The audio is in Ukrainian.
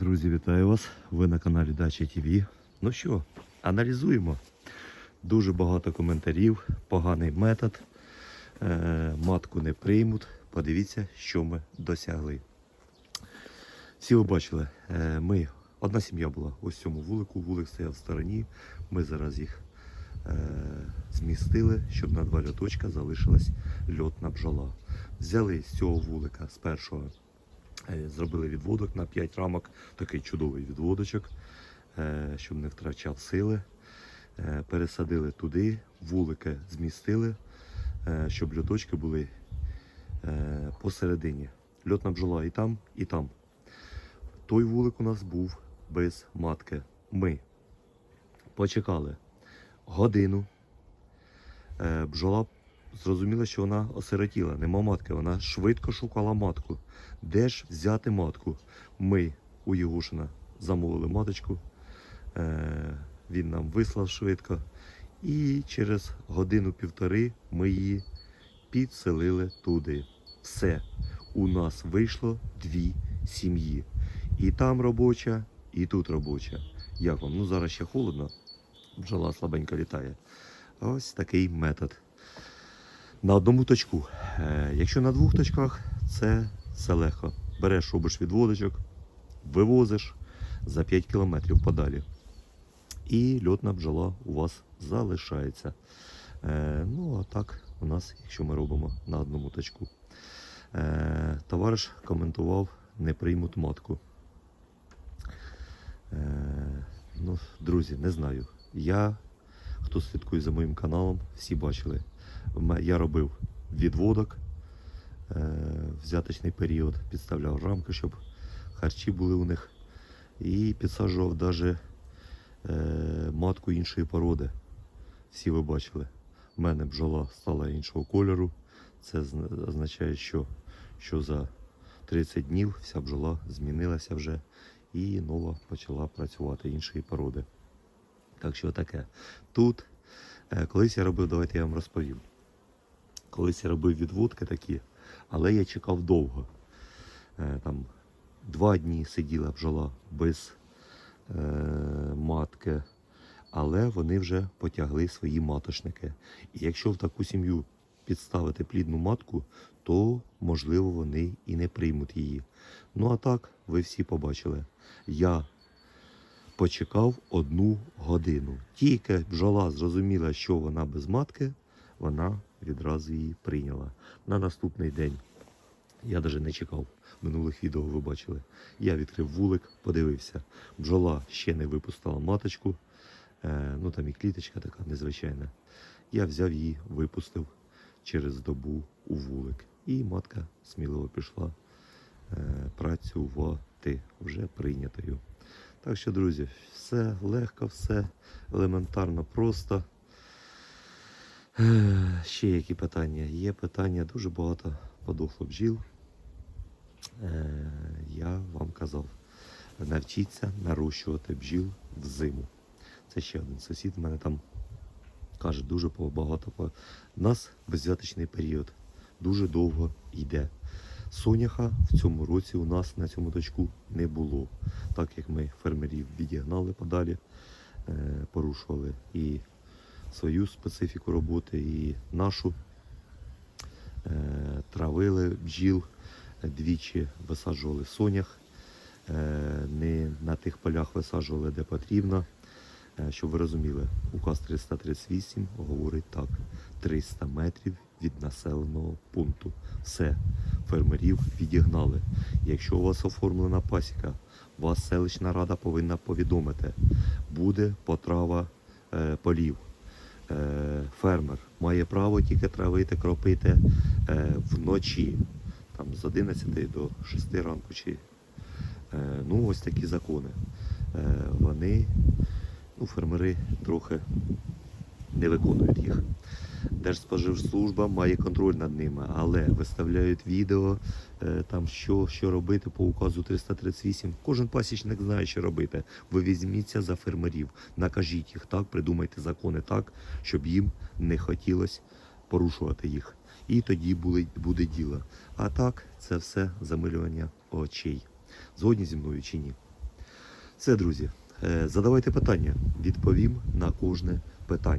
Друзі, вітаю вас! Ви на каналі Дача ТВ. Ну що, аналізуємо. Дуже багато коментарів, поганий метод. Е, матку не приймуть. Подивіться, що ми досягли. Всі ви бачили, е, ми, одна сім'я була ось цьому вулику, вулик стояв в стороні. Ми зараз їх е, змістили, щоб на два льоточка залишилась льотна бджола. Взяли з цього вулика з першого Зробили відводок на 5 рамок, такий чудовий відводочок, е, щоб не втрачав сили. Е, Пересадили туди, вулики змістили, е, щоб льоточки були е, посередині. Льотна бджола і там, і там. Той вулик у нас був без матки. Ми почекали годину. Е, Бджола зрозуміла, що вона осиротіла, нема матки. Вона швидко шукала матку. Де ж взяти матку? Ми у Єгушина замовили маточку. Е, він нам вислав швидко. І через годину-півтори ми її підселили туди. Все. У нас вийшло дві сім'ї. І там робоча, і тут робоча. Як вам? Ну зараз ще холодно. Бджола слабенько літає. Ось такий метод. На одному точку. Е, якщо на двох точках, це все легко. Береш, робиш відводочок, вивозиш за 5 кілометрів подалі. І льотна бджола у вас залишається. Е, ну, а так у нас, якщо ми робимо на одному точку. Е, товариш коментував, не приймуть матку. Ну, друзі, не знаю. Я, хто слідкує за моїм каналом, всі бачили. Я робив відводок, е, взяточний період, підставляв рамки, щоб харчі були у них. І підсаджував навіть е, матку іншої породи. Всі ви бачили. У мене бджола стала іншого кольору. Це означає, що, що за 30 днів вся бджола змінилася вже і нова почала працювати іншої породи. Так що таке. Тут е, колись я робив, давайте я вам розповім. Колись я робив відводки такі, але я чекав довго. Е, Там два дні сиділа бджола без е, матки, але вони вже потягли свої маточники. І якщо в таку сім'ю підставити плідну матку, то можливо вони і не приймуть її. Ну а так, ви всі побачили. Я почекав одну годину. Тільки бджола зрозуміла, що вона без матки, вона відразу її прийняла. На наступний день я навіть не чекав. Минулих відео ви бачили. Я відкрив вулик, подивився. Бджола ще не випустила маточку. Е, ну там і кліточка така незвичайна. Я взяв її, випустив через добу у вулик. І матка сміливо пішла е, працювати вже прийнятою. Так що, друзі, все легко, все елементарно просто. Ще які питання? Є питання, дуже багато подохло бджіл. Е, Я вам казав, навчіться нарощувати бджіл взиму. Це ще один сусід в мене там каже, дуже багато. У нас безвяточний період, дуже довго йде. Соняха в цьому році у нас на цьому точку не було. Так як ми фермерів відігнали подалі, е, порушували і свою специфіку роботи, і нашу. Е, Травили бджіл, двічі висаджували сонях, е, не на тих полях висаджували, де потрібно. Е, Щоб ви розуміли, указ 338 говорить так: 300 метрів від населеного пункту. Все, фермерів відігнали. Якщо у вас оформлена пасіка, вас селищна рада повинна повідомити, буде потрава е, полів. Е, фермер має право тільки травити, кропити е, вночі, там з 11 до 6 ранку. Чи, е, ну, ось такі закони. Вони ну, фермери трохи не виконують їх. Держспоживслужба має контроль над ними, але виставляють відео, е, там що, що робити по указу 338. Кожен пасічник знає, що робити. Ви візьміться за фермерів, накажіть їх так, придумайте закони так, щоб їм не хотілося порушувати їх. І тоді буде, буде діло. А так, це все замилювання очей. Згодні зі мною чи ні? Все, друзі, е, задавайте питання, відповім на кожне питання.